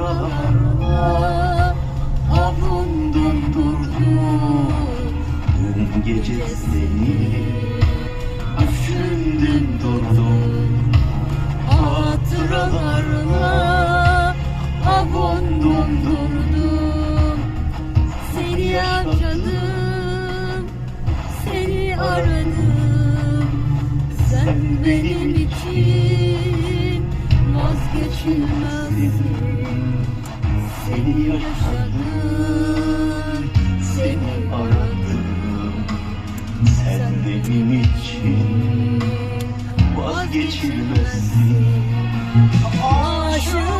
hatıralarla Avundum durdum Dün gece Düşündüm durdum Hatıralarla Avundum durdum Seni yaşadım, seni aradım. Sen benim için vazgeçilmezsin. Seni yaşadım, seni aradım Sen benim için vazgeçilmezsin Aşığım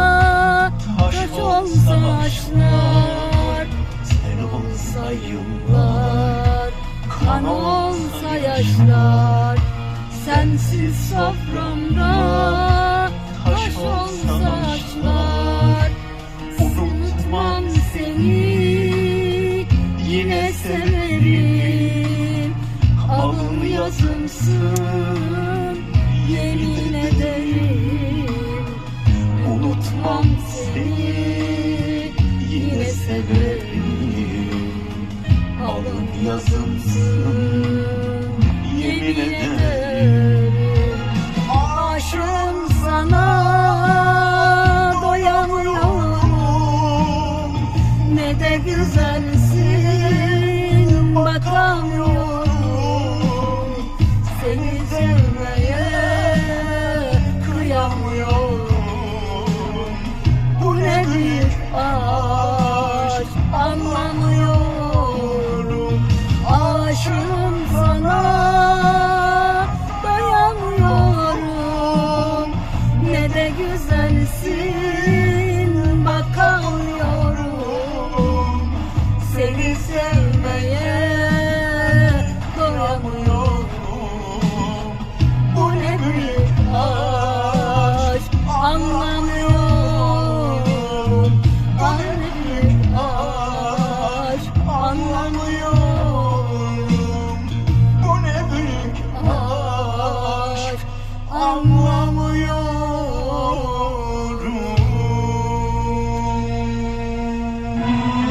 olsa yaşlar Sel olsa yıllar kan olsa yaşlar. Sensiz soframda taş olsa yaşlar. Unutmam seni yine severim Alın yazımsın yemin Alın yazımsın. Yemin ederim 啊